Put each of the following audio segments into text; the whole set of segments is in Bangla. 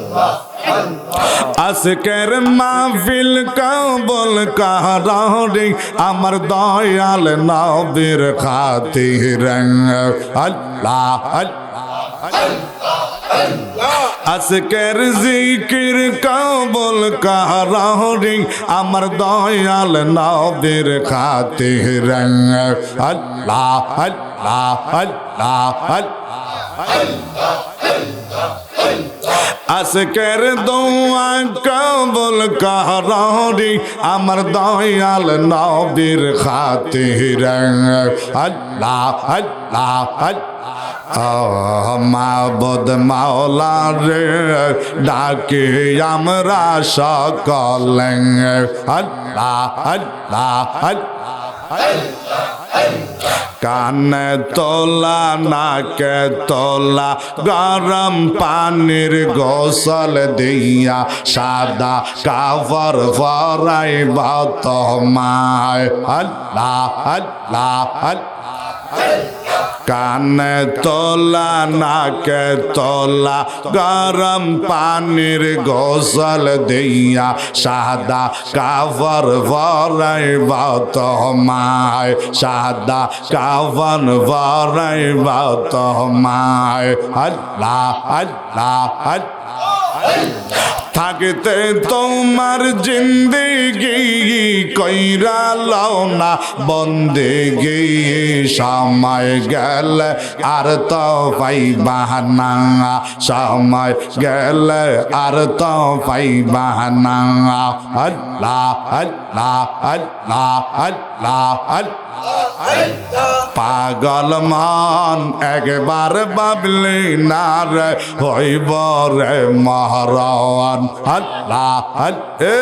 Allah, আজকের মাহফিল কবল কারি আমার দয়াল নবীর খাতির। আল্লাহ আজকের জিকির কবল কারি আমার দয়াল নবীর খাতির। আল্লাহ আল্লাহ আল্লাহ আল্লাহ আল্লাহ আল্লাহ। আজকের দোয়া কবল কাহারি আমার দয়াল নবীর খাতির। আল্লাহ আল্লাহ মাবদ মাওলা রে ডাকে আমরা সকল। আল্লাহ আল্লাহ আল্লাহ। কানে তোলা, নাকে তোলা, গরম পানির গোসল দিয়া সাদা কাপর ফরাই তোমায়। আল্লাহ আল্লাহ আল্লাহ। কানে তোলা, নাকে তোলা, গরম পানির গোসল দিয়া সাদা কাফর ভরাইব তোমায় সাদা কাফন ভরাইব তোমায় আল্লাহ আল্লাহ আল্লাহ। থাকতে তোমার জিন্দিগি কইরা লও না। বন্দেগি সময় গেল আর তো পাইবা না। সময় গেল আর তো পাইবা না। আল্লাহ আল্লাহ আল্লাহ আল্লাহ আল্লাহ। পাগল মান একবার বাবলি না রে হইব রে মহারান আল্লাহ এ।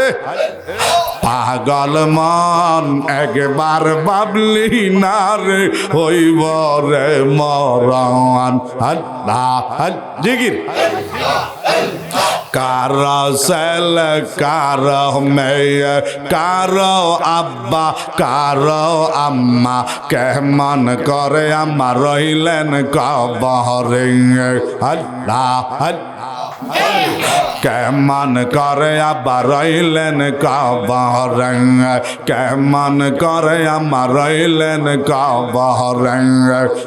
পাগল মান একবার বাবলি না রে, হইব রে আল্লাহ জিগির কারও সেল কারও মেয়ে, কারও আব্বা, কারও আম্মা, কেমন করে আমার রইলেন কবরে। আল্লাহ। কেমন করে আবার রইলেন কবরে কেমন করে আমার রইলেন কবরে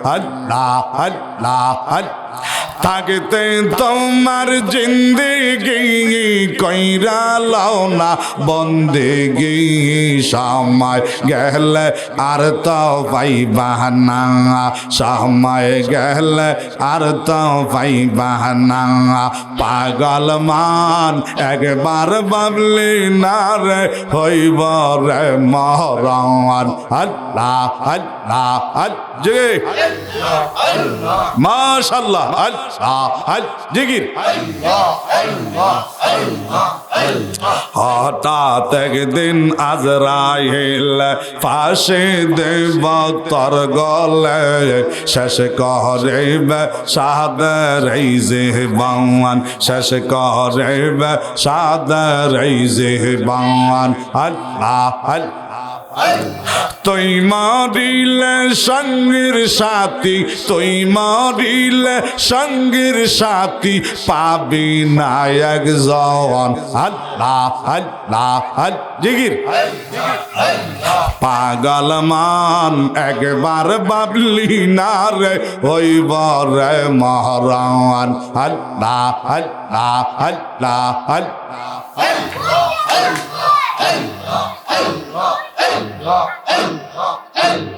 আল্লাহ আল্লাহ আল্লাহ থাকতে তোমার জিন্দিগি কইরা লও না, বন্দেগি সময় গেলে আর তো পাইবা না, সময় গেলে আর তো পাইবা না। পাগল মান, একবার বাবলি না রে, হইব রে মহরান আল্লাহ আল্লাহ আল্লাহ মাশাল্লাহ, আল্লাহ। আল হঠাৎ একদিন আজরাইল ফাঁসি দেব তর গলে, শেষ করিবে সাদের যে বাউন শেষ করিবে সাদের যে বাউন আল্লাহ আল্লাহ তুই মারিলে সঙ্গীর সাথী, তুই মারিলে সঙ্গীর সাথী পাবি নায়ক জওয়ান আল্লাহ আল্লাহ আল জিগির। পাগল মান একবার বাবলি না রে, হইব রে মহরান। আল্লাহ আল্লাহ আল্লাহ আল্লাহ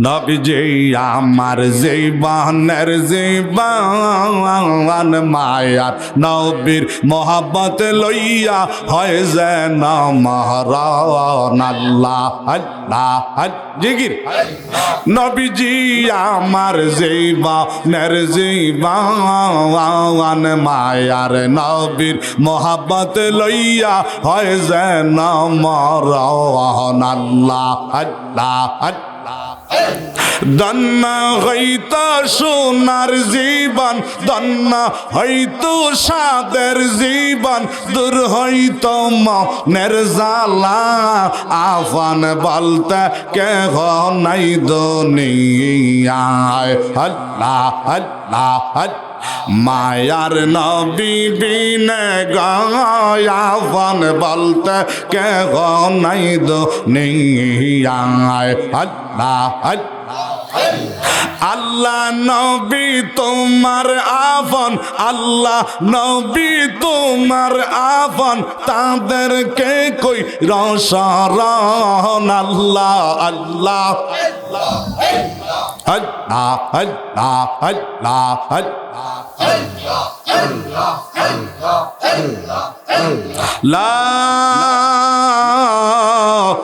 নবীজি, আমার জীবনের জীবন মায়ার নবীর মোহাব্বত লইয়া হয় যেন মহরণ। আল্লাহ আল্লাহ জিগির। নবীজি, আমার জীবনের জীবন মায়ার নবীর মোহাব্বত লইয়া হয় যেন মরণ আল্লাহ আল্লাহ আল্লাহ। দন্না হইতো সোনার জীবন, দন্না হইতো সাদের জীবন, দূর হইতো মনের জালা আফান বলতে কে নাই দুনিয়ায়। আল্লাহ আল্লাহ আল্লাহ মায়ার নবী বিনে গায়াবন বলতে কে গো নাই দো আল্লাহ নবী তোমার আফন, আল্লাহ নবী তোমার আফন, তাদেরকে কই রসরণ আল্লাহ আল্লাহ। আল্লাহ আল্লাহ আল্লাহ আল্লাহ